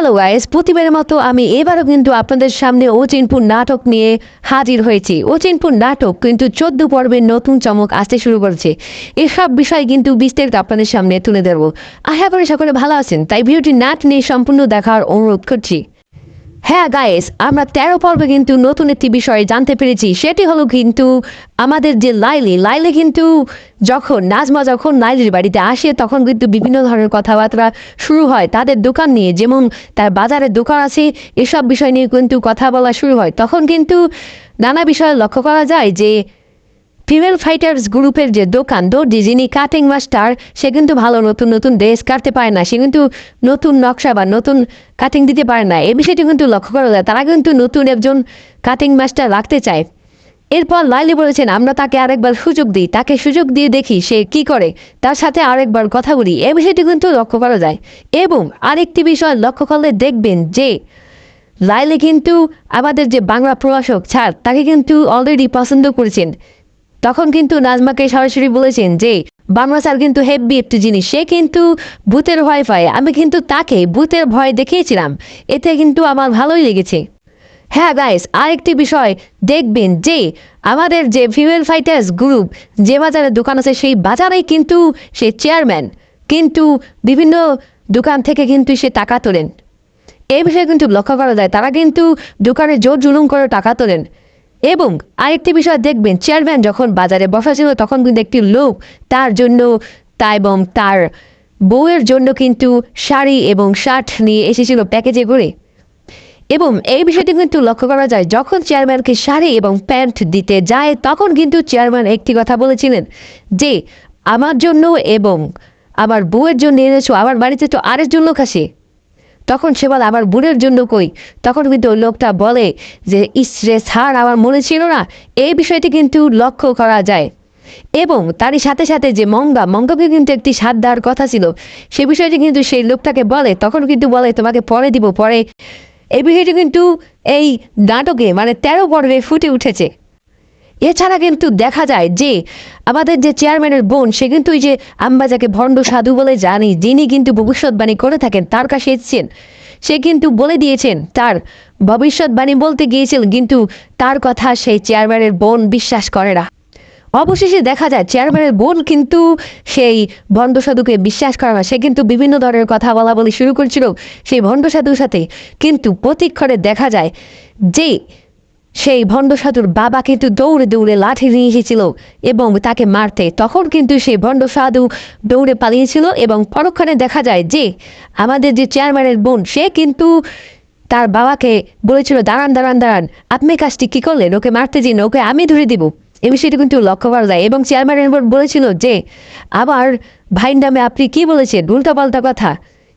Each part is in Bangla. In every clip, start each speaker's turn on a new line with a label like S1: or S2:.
S1: হ্যালো গাইস, প্রতিবারের মতো আমি এবারও কিন্তু আপনাদের সামনে অচিনপুর নাটক নিয়ে হাজির হয়েছি। অচিনপুর নাটক কিন্তু চোদ্দ পর্বের নতুন চমক আসতে শুরু করেছে। এসব বিষয় কিন্তু বিস্তারিত আপনাদের সামনে তুলে ধরবো। আশা করি সকলে ভালো আছেন, তাই ভিডিওটি নাট নিয়ে সম্পূর্ণ দেখার অনুরোধ করছি। হ্যাঁ গায়েস আমরা তেরো পর্বে কিন্তু নতুন একটি বিষয়ে জানতে পেরেছি। সেটি হলো কিন্তু আমাদের যে লাইলি লাইলি কিন্তু যখন, নাজমা যখন লাইলির বাড়িতে আসে, তখন কিন্তু বিভিন্ন ধরনের কথাবার্তা শুরু হয়। তাদের দোকান নিয়ে, যেমন তার বাজারের দোকান আছে, এসব বিষয় নিয়ে কিন্তু কথা বলা শুরু হয়। তখন কিন্তু নানা বিষয়ে লক্ষ্য করা যায় যে ফিমেল ফাইটার্স গ্রুপের যে দোকান, দর্জি যিনি কাটিং মাস্টার সে কিন্তু ভালো নতুন নতুন ড্রেস কাটতে পারে না, সে কিন্তু নতুন নকশা বা নতুন কাটিং দিতে পারে না। এই বিষয়টি কিন্তু লক্ষ্য করা যায়। তারা কিন্তু নতুন একজন কাটিং মাস্টার রাখতে চায়। এরপর লাইলি বলেছেন, আমরা তাকে আরেকবার সুযোগ দিই। তাকে সুযোগ দিয়ে দেখি সে কি করে। তার সাথে আরেকবার কথা বলি। এ বিষয়টি কিন্তু লক্ষ্য করা যায়। এবং আরেকটি বিষয় লক্ষ্য করলে দেখবেন যে, লাইলি কিন্তু আমাদের যে বাংলা প্রভাষক ছাড় তাকে কিন্তু অলরেডি পছন্দ করেছেন। তখন কিন্তু নাজমাকে সরাসরি বলেছেন যে বাংলা স্যার কিন্তু হেভি একটি জিনিস, সে কিন্তু ভূতের ভয় পায়। আমি কিন্তু তাকে ভূতের ভয় দেখিয়েছিলাম। এতে কিন্তু আমার ভালোই লেগেছে। হ্যাঁ গাইস আরেকটি বিষয়, দেখবেন যে, আমাদের যে ফিমেল ফাইটার্স গ্রুপ যে বাজারে দোকান আছে, সেই বাজারেই কিন্তু সে চেয়ারম্যান কিন্তু বিভিন্ন দোকান থেকে কিন্তু সে টাকা তোলেন। এই বিষয়ে কিন্তু লক্ষ্য করা যায়, তারা কিন্তু দোকানে জোর জুলুম করে টাকা তোলেন। এবং আরেকটি বিষয় দেখবেন, চেয়ারম্যান যখন বাজারে বসা ছিল, তখন কিন্তু একটি লোক তার জন্য তা এবং তার বউয়ের জন্য কিন্তু শাড়ি এবং শার্ট নিয়ে এসেছিল প্যাকেজে করে। এবং এই বিষয়টি কিন্তু লক্ষ্য করা যায়, যখন চেয়ারম্যানকে শাড়ি এবং প্যান্ট দিতে যায়, তখন কিন্তু চেয়ারম্যান একটি কথা বলেছিলেন যে, আমার জন্য এবং আমার বউয়ের জন্য এনেছো, আমার বাড়িতে তো আরেকজন লোক আসে। তখন সে বলে, আমার বোনের জন্য কই? তখন কিন্তু লোকটা বলে যে ইসরে ছাড় আমার মনে ছিল না, এই বিষয়টি কিন্তু লক্ষ্য করা যায়। এবং তারই সাথে সাথে যে মঙ্গা, মঙ্গাকে কিন্তু একটি সাত দেওয়ার কথা ছিল, সে বিষয়টি কিন্তু সেই লোকটাকে বলে, তখন কিন্তু বলে, তোমাকে পরে দিব, পরে। এই বিষয়টি কিন্তু এই নাটকে মানে তেরো পর্বে ফুটে উঠেছে। এছাড়া কিন্তু দেখা যায় যে আমাদের যে চেয়ারম্যানের বোন, সে কিন্তু ওই যে আমরা যাকে ভণ্ড সাধু বলে জানি, যিনি কিন্তু ভবিষ্যৎবাণী করে থাকেন, তার কাছে এসেছেন। সে কিন্তু বলে দিয়েছেন, তার ভবিষ্যৎবাণী বলতে গিয়েছিল, কিন্তু তার কথা সেই চেয়ারম্যানের বোন বিশ্বাস করে না। অবশেষে দেখা যায়, চেয়ারম্যানের বোন কিন্তু সেই ভণ্ড সাধুকে বিশ্বাস করে না। সে কিন্তু বিভিন্ন ধরনের কথা বলা বলি শুরু করেছিল সেই ভণ্ড সাধুর সাথে। কিন্তু প্রতিক্ষণে দেখা যায় যে সেই ভণ্ড সাধুর বাবা কিন্তু দৌড়ে দৌড়ে লাঠি নিয়ে এসেছিল এবং তাকে মারতে। তখন কিন্তু সেই ভণ্ড সাধু দৌড়ে পালিয়েছিল এবং পরক্ষণে দেখা যায় যে আমাদের যে চেয়ারম্যানের বোন, সে কিন্তু তার বাবাকে বলেছিল, দাঁড়ান দাঁড়ান দাঁড়ান, আপনি কাজটি কী করলেন? ওকে মারতে দিন ওকে আমি ধরে দিব। এই বিষয়টি কিন্তু লক্ষ্য করা যায় এবং চেয়ারম্যানের বোন বলেছিল যে আবার ভাইয়ের নামে আপনি কি বলেছেন? উল্টাপাল্টা কথা।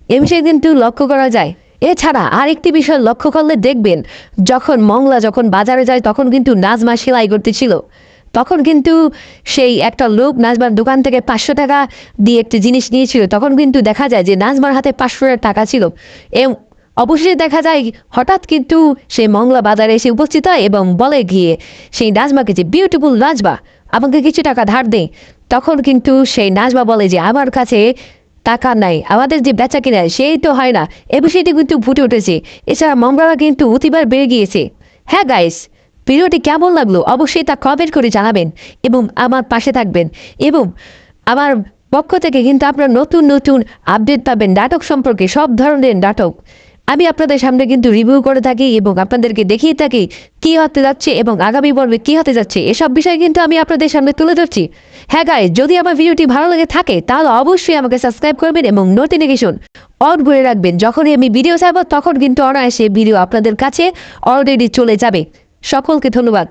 S1: এ বিষয়ে কিন্তু লক্ষ্য করা যায়। এছাড়া আরেকটি বিষয় লক্ষ্য করলে দেখবেন, যখন মংলা যখন বাজারে যায় তখন কিন্তু নাজমা সেলাই করতেছিল তখন কিন্তু সেই একটা লোক নাজমার দোকান থেকে পাঁচশো টাকা দিয়ে একটি জিনিস নিয়েছিল। তখন কিন্তু দেখা যায় যে নাজমার হাতে পাঁচশো টাকা ছিল। এবং অবশেষে দেখা যায় হঠাৎ কিন্তু সেই মংলা বাজারে এসে উপস্থিত হয় এবং বলে গিয়ে, সেই নাজমাকে যে বিউটিফুল নাজমা, আমাকে কিছু টাকা ধার দে। তখন কিন্তু সেই নাজমা বলে যে, আমার কাছে টাকা নাই। আমাদের যে বেচা কিনা, সেই তো হয় না। এ বিষয়টি কিন্তু ফুটে উঠেছে। এছাড়া মামলারা কিন্তু অতিবার বেড়ে গিয়েছে। হ্যাঁ গাইস ভিডিওটি কেমন লাগল অবশ্যই তা কমেন্ট করে জানাবেন এবং আমার পাশে থাকবেন এবং আমার পক্ষ থেকে কিন্তু আপনারা নতুন নতুন আপডেট পাবেন নাটক সম্পর্কে সব ধরনের নাটক। আমি আপনাদের সামনে কিন্তু রিভিউ করে থাকি এবং আপনাদেরকে দেখিয়ে থাকি কি হতে যাচ্ছে এবং আগামী পর্বে কি হতে যাচ্ছে, এসব বিষয় কিন্তু আমি আপনাদের সামনে তুলে ধরছি। হ্যাঁ গাই যদি আমার ভিডিওটি ভালো লেগে থাকে, তাহলে অবশ্যই আমাকে সাবস্ক্রাইব করবেন এবং নোটিফিকেশন অন করে রাখবেন। যখনই আমি ভিডিও চাইব তখন কিন্তু অনায়াসে ভিডিও আপনাদের কাছে অলরেডি চলে যাবে। সকলকে ধন্যবাদ।